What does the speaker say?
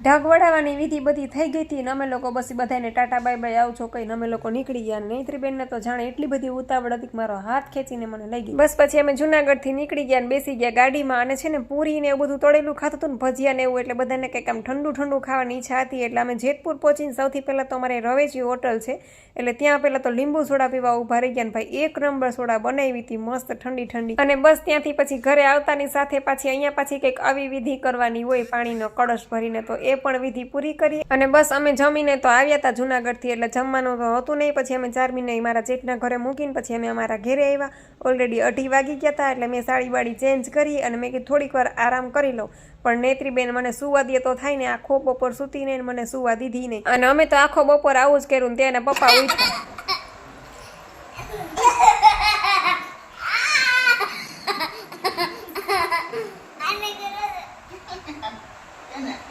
ઢાક વડાવવાની વિધિ બધી થઈ ગઈ હતી ને અમે લોકો બસ બધાને ટાટા બાય બાય આવજો કહીને અમે લોકો નીકળી ગયા. ને નૈત્રીબેનને તો જાણે એટલી બધી ઉતાવળ હતી મારો હાથ ખેંચીને મને લઈ ગઈ. બસ પછી અમે જુનાગઢથી નીકળી ગયા અને બેસી ગયા ગાડીમાં અને છે ને પૂરી ને એવું બધું તળેલું ખાતું હતું ને ભજીયા ને એવું એટલે બધાને કંઈક આમ ઠંડુ ઠંડુ ખાવાની ઈચ્છા હતી એટલે અમે જેતપુર પહોંચીને સૌથી પહેલાં તો અમારે રવેજી હોટલ છે એટલે ત્યાં પહેલાં તો લીંબુ સોડા પીવા ઊભા રહી ગયા ભાઈ એક નંબર સોડા બનાવી હતી મસ્ત ઠંડી ઠંડી. અને બસ ત્યાંથી પછી ઘરે આવતાની સાથે પાછી અહીંયા પાછી કંઈક આવી વિધિ કરવાની હોય પાણીનો કળશ ભરીને તો એ પણ વિધિ પૂરી કરી અને બસ અમે જમીને તો આવ્યા હતા જુનાગઢથી એટલે જમવાનું તો હતું નહીં. પછી અમે ચાર મહિને મારા જેઠના ઘરે મૂકીને પછી અમે અમારા ઘરે આવ્યા. ઓલરેડી અઢી વાગી ગયા હતા એટલે મેં સાડી બાડી ચેન્જ કરી અને મેં કીધું થોડીક વાર આરામ કરી લઉં. પણ નેત્રીબેન મને સુવા દે તો થાય ને આખો બપોર સૂતીને મને સુવા દીધી નહીં. અને અમે તો આખો બપોર આવું જ કર્યું તેને પપ્પા ઉઠ્યા in.